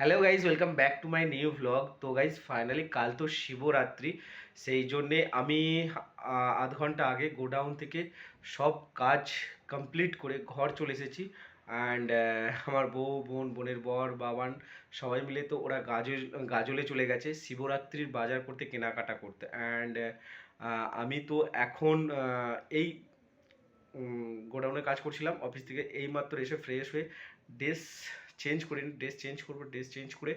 Hello guys welcome back to my new vlog তো guys finally কাল তো শিবরাত্রি। সেই জন্যে আমি আধ ঘণ্টা আগে গোডাউন থেকে সব কাজ কমপ্লিট করে ঘর চলে এসেছি। অ্যান্ড আমার বউ, বোন, বোনের বর, বাবান সবাই মিলে তো ওরা গাজল গাজলে চলে গেছে শিবরাত্রির বাজার করতে, কেনাকাটা করতে। অ্যান্ড আমি তো এখন এই গোডাউনে কাজ করছিলাম। অফিস থেকে এইমাত্র এসে ফ্রেশ হয়ে ড্রেস চেঞ্জ করে ড্রেস চেঞ্জ করব ড্রেস চেঞ্জ করে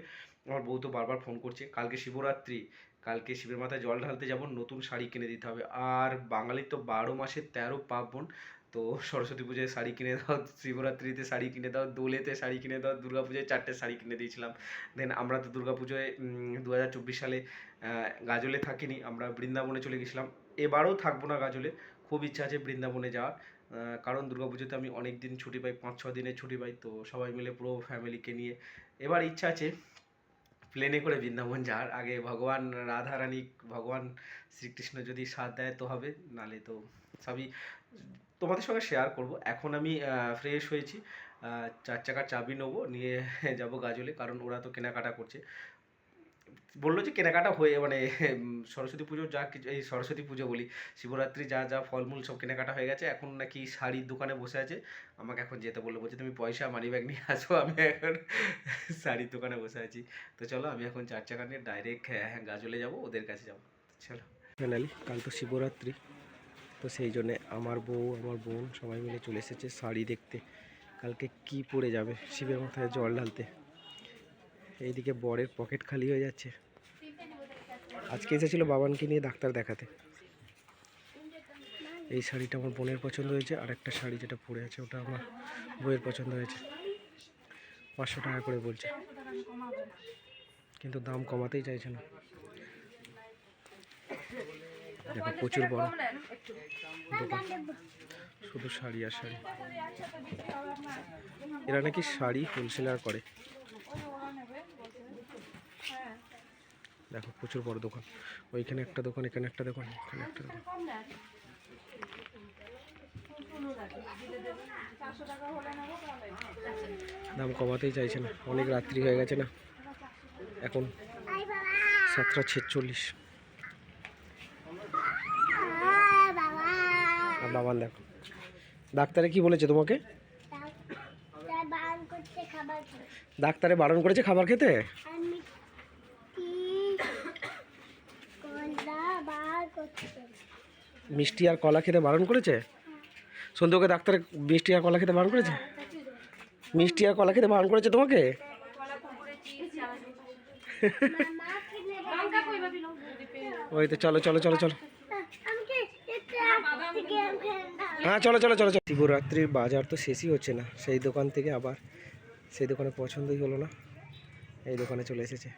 আমার বউ তো বারবার ফোন করছে, কালকে শিবরাত্রি, কালকে শিবের মাথায় জল ঢালতে যাব, নতুন শাড়ি কিনে দিতে হবে। আর বাঙালি তো বারো মাসে তেরো পার্বণ, তো সরস্বতী পুজোয় শাড়ি কিনে দাও, শিবরাত্রিতে শাড়ি কিনে দাও, দোলেতে শাড়ি কিনে দাও, দুর্গা পুজোয় চারটে শাড়ি কিনে দিয়েছিলাম। দেন আমরা তো দুর্গা পুজোয় দু হাজার চব্বিশ সালে গাজলে থাকিনি, আমরা বৃন্দাবনে চলে গেছিলাম। এবারও থাকব না গাজলে, খুব ইচ্ছা আছে বৃন্দাবনে যাওয়ার। কারণ দুর্গাপুজোতে আমি অনেক দিন ছুটি পাই, পাঁচ, ছ দিনের ছুটি পাই, তো সবাই মিলে পুরো ফ্যামিলিকে নিয়ে। এবার ইচ্ছা আছে প্লেনে করে বৃন্দাবন যাওয়ার। আগে ভগবান রাধারানী, ভগবান শ্রীকৃষ্ণ যদি সাথ দেয় তো হবে, নালে তো সবই তোমাদের সঙ্গে শেয়ার করব। এখন আমি ফ্রেশ হয়েছি। চার চাকার চাবি নেব, নিয়ে যাব গাজলে, কারণ ওরা তো কেনাকাটা করছে। বলল যে কেনাকাটা হয়ে মানে সরস্বতী পুজোর যা কিছু, এই সরস্বতী পুজো বলি, শিবরাত্রি যা যা ফলমূল সব কেনাকাটা হয়ে গেছে, এখন নাকি শাড়ির দোকানে বসে আছে, আমাকে এখন যেতে বলল, বলছে তুমি পয়সা মানি ব্যাগ নিয়ে আসো, আমি এখন শাড়ির দোকানে বসে আছি। তো চলো, আমি এখন চার চাকা নিয়ে ডাইরেক্ট হ্যাঁ গাজলে যাব, ওদের কাছে যাব। চলো। ফাইনালি কাল তো শিবরাত্রি, তো সেই জন্যে আমার বউ, আমার বোন সবাই মিলে চলে এসেছে শাড়ি দেখতে। কালকে কি পরে যাবে, শিবের মাথায় জল ঢালতে। এইদিকে বরের পকেট খালি হয়ে যাচ্ছে। আজকে এসেছিল বাবানকে নিয়ে ডাক্তার দেখাতে। এই শাড়িটা আমার বোনের পছন্দ হয়েছে, আর একটা শাড়ি যেটা পরে আছে ওটা আমার বইয়ের পছন্দ হয়েছে। পাঁচশো টাকা করে বলছে। কিন্তু দাম কমাতেই চাইছে না। দেখো, প্রচুর বড়। দোকান শুধু শাড়ি আর শাড়ি। এরা নাকি শাড়ি হোলসেলার করে। দেখো প্রচুর বড় দোকান। ওইখানে একটা দোকান এখানে একটা দোকান এখানে একটা দোকান। দাম কমাতেই চাইছে না। অনেক রাত্রি হয়ে গেছে না। এখন সাতটা ছেচল্লিশ। আর বাবান দেখো। ডাক্তারে কি বলেছে তোমাকে? তার বারণ করছে খাবার খেতে। ডাক্তারে বারণ করেছে খাবার খেতে আর মিষ্টি কলা বার করছে মিষ্টি আর কলা খেতে বারণ করেছে? সন্ধ্যে ডাক্তারে মিষ্টি আর কলা খেতে বারণ করেছে? মিষ্টি আর কলা খেতে বারণ করেছে তোমাকে? ওই তো চলো চলো চলো চলো। হ্যাঁ চলো চলো চলো চলো। শিবরাত্রির বাজার তো শেষই হচ্ছে না। সেই দোকান থেকে আবার সেই দোকানে পছন্দই হলো না। এই দোকানে চলে এসেছে।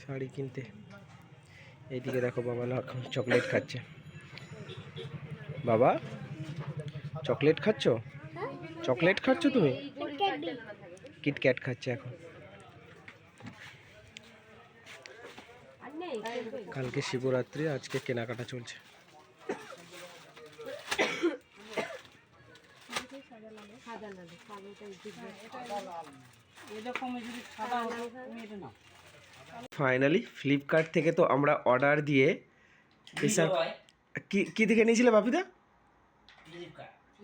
শাড়ি কিনতে। এইদিকে দেখো বাবা চকলেট খাচ্ছে। বাবা, চকলেট খাচ্ছ? চকলেট খাচ্ছ তুমি? কিটক্যাট খাচ্ছে এখন। কালকে শিবরাত্রি, আজকে কেনাকাটা চলছে। ফাইনালি ফ্লিপকার্ট থেকে তো আমরা অর্ডার দিয়ে প্রেসার কি কি থেকে নিয়েছিলে বাপিদা?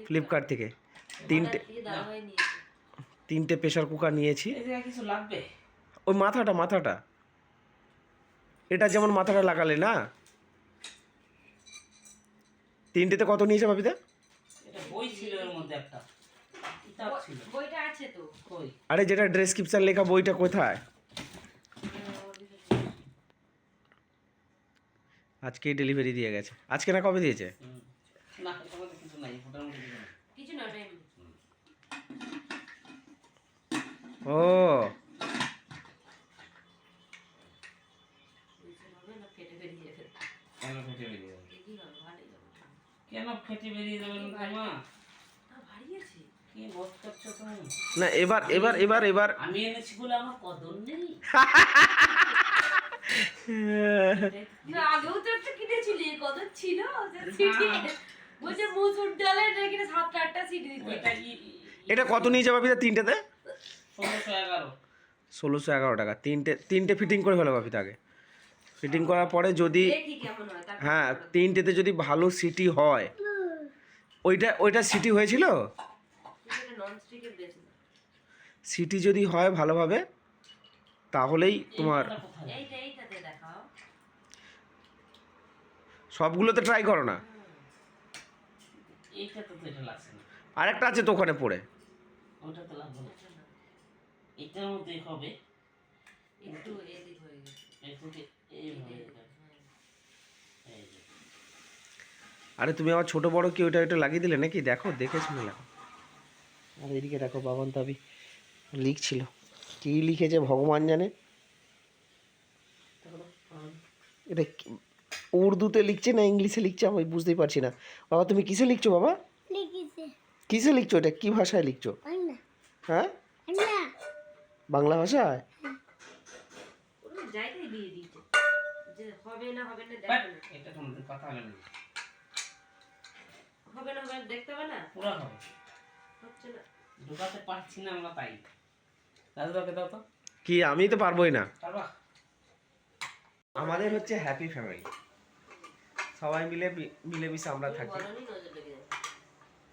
ফ্লিপকার্ট থেকে। তিনটে তিনটে প্রেশার কুকার নিয়েছি। ওই মাথাটা মাথাটা। এটা যেমন মাথাটা লাগালে না? তিনটেতে কত নিয়েছে বাপিদা? এটা বই ছিল এর মধ্যে একটা। কিতাব ছিল। বইটা আছে তো। কই? আরে যেটা ডেসক্রিপশন লেখা বইটা কোথায়? আজকেই ডেলিভারি দিয়ে গেছে। আজকে না কবে দিয়েছে। ও। না এবার এবার এবার এবার আমি এনেছি বলে আমার কদর নেই। আগেও তো একটা কিনেছিলি কত ছিল? বলছে মুসুর ডালের নাকি সাতটা আটটা সিটি দিতে। ওইটা ই- ই- এটা কত নিয়েছে বাপিদা তিনটেতে? ষোলোশো এগারো। ষোলোশো এগারো টাকা। তিনটে তিনটে ফিটিং করে ফেলো বাপিতে আগে। ফিটিং করার পরে যদি হয়? হ্যাঁ তিনটেতে যদি ভালো সিটি হয় ওইটা ওইটা সিটি হয়েছিল? সিটি যদি হয় ভালোভাবে তাহলেই তোমার সবগুলোতে ট্রাই করো না। আরেকটা আছে তো ওখানে পড়ে। ওটা তো লাগবে না। এটার মধ্যে হবে। একটু এদিক হয়ে গেছে। এটাকে এইভাবে এই যে। আরে তুমি আমার ছোট বড় কি ওইটা ওইটা লাগিয়ে দিলে নাকি? দেখো দেখে শুনে লাগো আর এদিকে দেখো বাবান তাবি লিখছিল। কি লিখেছে ভগবান জানে? এটা কি- উর্দুতে লিখছে না ইংলিশে লিখছে আমি বুঝতেই পারছি না। বাবা তুমি কিসে লিখছো বাবা? কিসে লিখছো এটা? কি ভাষায় লিখছো? হ্যাঁ? বাংলা। ভাষায়? ওরা জায়গায় দিয়ে দিয়েছে। যে হবে না হবে না বাট, দেখবে না। এটা কথা হলো না। হবে না হবে দেখতে হবে না? পুরো হবে। হচ্ছে না। ঢোকাতে পারছি না আমরা তাই। দাদুদাকে দাও তো। কি আমি তো পারবোই না। আমাদের হচ্ছে হ্যাপি ফ্যামিলি সবাই মিলে মিলেমিশে আমরা থাকি।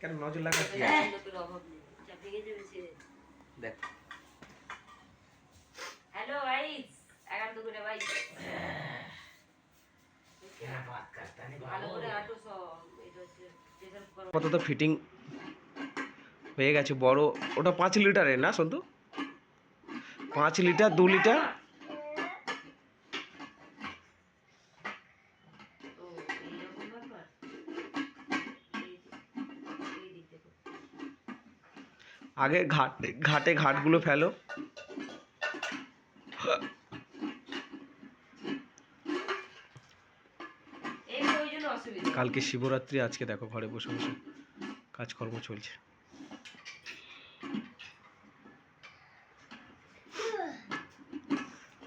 কেন নজর লাগা কি? হ্যাঁ, দেখ। হ্যালো গাইস এগারো করে ভাই। কুকার আপাতত ফিটিং হয়ে গেছে। বড় ওটা পাঁচ লিটারের না সন্তু? পাঁচ লিটার দু লিটার? আগে ঘাট ঘাটে ঘাটগুলো ফেলো। কালকে শিবরাত্রি আজকে দেখো ঘরে বসে বসে কাজকর্ম চলছে।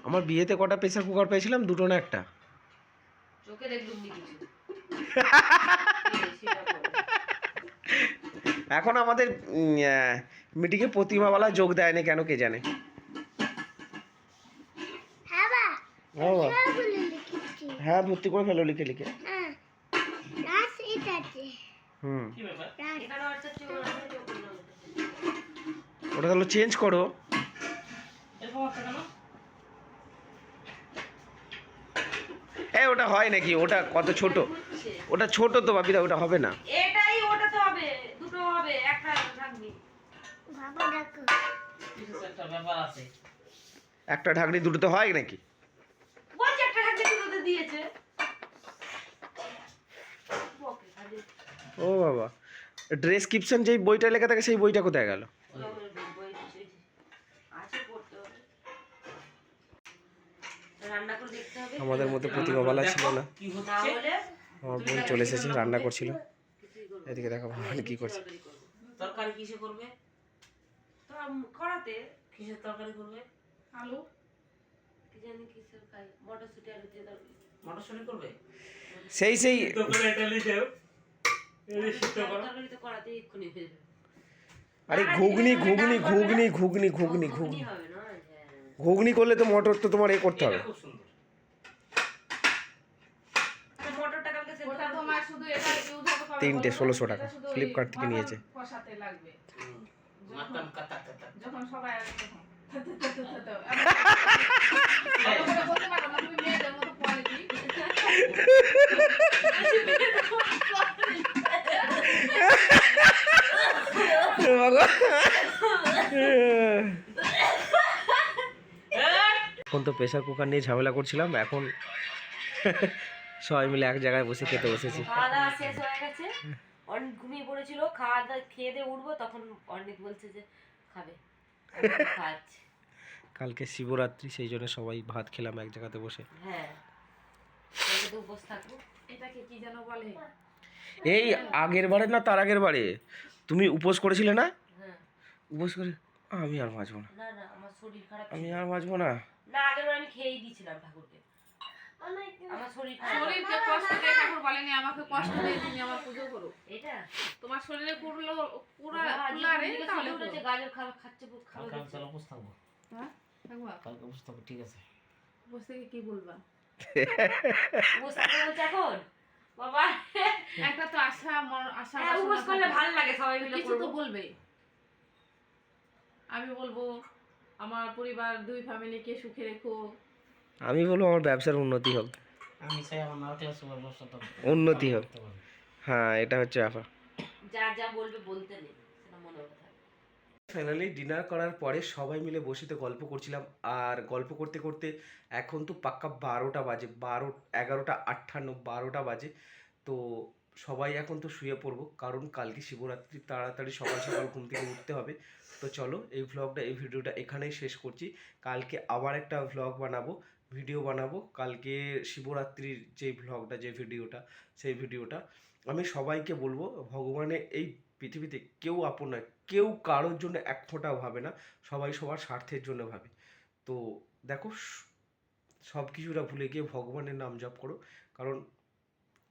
আমার বিয়েতে কটা প্রেসার কুকার পেয়েছিলাম? দুটো না একটা? চোখে দেখলুম কিছু। এখন আমাদের মিটিংয়ে প্রতিমাওয়ালা যোগ দেয় না কেন কে জানে? হ্যাঁ। সবগুলো লিখেছি। হ্যাঁ ভর্তি করে ফেলো লিখে লিখে। হ্যাঁ হুম। হয়ে। ওটা তাহলে চেঞ্জ করো। এই ওটা হয় নাকি? ওটা কত ছোট? ওটা ছোট তো বাপিদা ওটা হবে না এটাই ওটা তো হবে দুটো হবে একটা ঢাকনি দুটো তো হয় নাকি। ও বাবা ডেসক্রিপশন যেই বইটা লেখা থাকে সেই বইটা কোথায় গেল আমাদের মধ্যে প্রতিভাবালা ছিল না আমার বোন চলে এসেছে রান্না করছিল। এদিকে দেখো ভবানী কি করছে তরকারি। কিসে করবে? তো কড়াতে। কিসের তরকারি করবে? আলু। কি জানি কিসের খাই মটরশুঁটি আলু দিয়ে তরকারি। মটরশুঁটি করবে? সেই সেই তরকারি তো কড়াতে এক্ষুনি হয়ে যাবে আরে ঘুগনি ঘুগনি ঘুগনি ঘুগনি ঘুগনি ঘুগনি হবে না ঘুগনি করলে তো মটর তো তোমার এ করতে হবে। খুব সুন্দর তো মটরটা কালকে সেদ্ধ ওটা করে তোমার শুধু এটা ইউজ হবে কবে তিনটে বলো? 1600 টাকা। এটা শুধু ওই ফ্লিপকার্ট থেকে মটর নিয়েছে। কষাতে লাগবে হুম। মাটন কাটা কাটা যখন সবাই আসবে তখন ভালো করে বলতে পারো ষোলোশো টাকা। ফ্লিপকার্ট থেকে নিয়েছে। এখন তো প্রেসার কুকার নিয়ে ঝামেলা করছিলাম এখন সবাই মিলে এক জায়গায় বসে খেতে বসেছি। খাওয়া দাওয়া শেষ হয়ে গেছে। অনেক ঘুমিয়ে পড়েছিল খাওয়া দাওয়া খেয়ে দিয়ে উঠবো তখন অনেক বলছে যে খাবে। কালকে শিবরাত্রি সেই জন্য সবাই ভাত খেলাম এক জায়গাতে বসে। হ্যাঁ। উপোস থাকব। এটাকে কি যেন বলে? এই আগের বারে না তার আগের বারে? তুমি উপোস করেছিলে না? হ্যাঁ। উপোস করে আমি আর বাঁচবো না। না না আমার শরীর খারাপ আমি আর বাঁচবো না। না আগের বার আমি খেয়েই দিয়েছিলাম ঠাকুরকে। আমার আমার শরীর শরীরকে কষ্ট দিয়ে ঠাকুর বলেনি আমাকে কষ্ট দিয়ে তুমি আমার পুজো করো। এটা? তোমার শরীরে পুরো পুরা বাবা, আজকে পুরা রে ঘুম থেকে তাহলে গাজর খাবে খাচ্ছে বুক খাবে কালকে আমি চলো বসে থাকব থাকবা কালকে বসে থাকব ঠিক আছে। বসে কি বলবা? উপোস করতে এখন? বাবা। একটা তো আশা আশা উপোস করলে ভালো লাগে সবাই মিলে কিছু তো বলবে। আমি বলব আমার পরিবার দুই ফ্যামিলিকে সুখে রেখো। আমি বলব আমার ব্যবসার উন্নতি হোক। আমি চাই আমার উন্নতি হোক। হ্যাঁ এটা হচ্ছে ব্যাপার। যা যা বলবে বলতে নেই সেটা মনে ফাইনালি ডিনার করার পরে সবাই মিলে বসিতে তো গল্প করছিলাম আর গল্প করতে করতে এখন তো পাক্কা বারোটা বাজে বারো এগারোটা আটান্ন বারোটা বাজে। তো সবাই এখন তো শুয়ে পড়ব, কারণ কালকে শিবরাত্রি তাড়াতাড়ি সকাল সকাল ঘুম থেকে উঠতে হবে। তো চলো এই ভ্লগটা এই ভিডিওটা এখানেই শেষ করছি। কালকে আবার একটা ভ্লগ বানাবো ভিডিও বানাবো। কালকে শিবরাত্রির যে ভ্লগটা যে ভিডিওটা, সেই ভিডিওটা আমি সবাইকে বলব ভগবানের এই পৃথিবীতে কেউ আপন নয়, কেউ কারোর জন্য এক ফোঁটাও ভাবে না, সবাই সবার স্বার্থের জন্য ভাবে। তো দেখো সব কিছুটা ভুলে গিয়ে ভগবানের নাম জপ করো, কারণ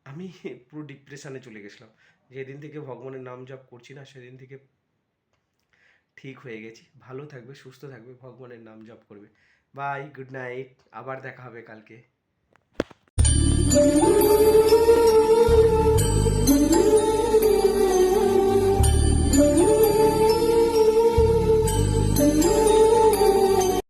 আমি পুরো ডিপ্রেশনে চলে গেছিলাম। যেদিন থেকে ভগবানের নাম জপ করছি না, সেদিন থেকে ঠিক হয়ে গেছি। ভালো থাকবে, সুস্থ থাকবে, ভগবানের নাম জপ করবে। বাই গুড নাইট আবার দেখা হবে কালকে।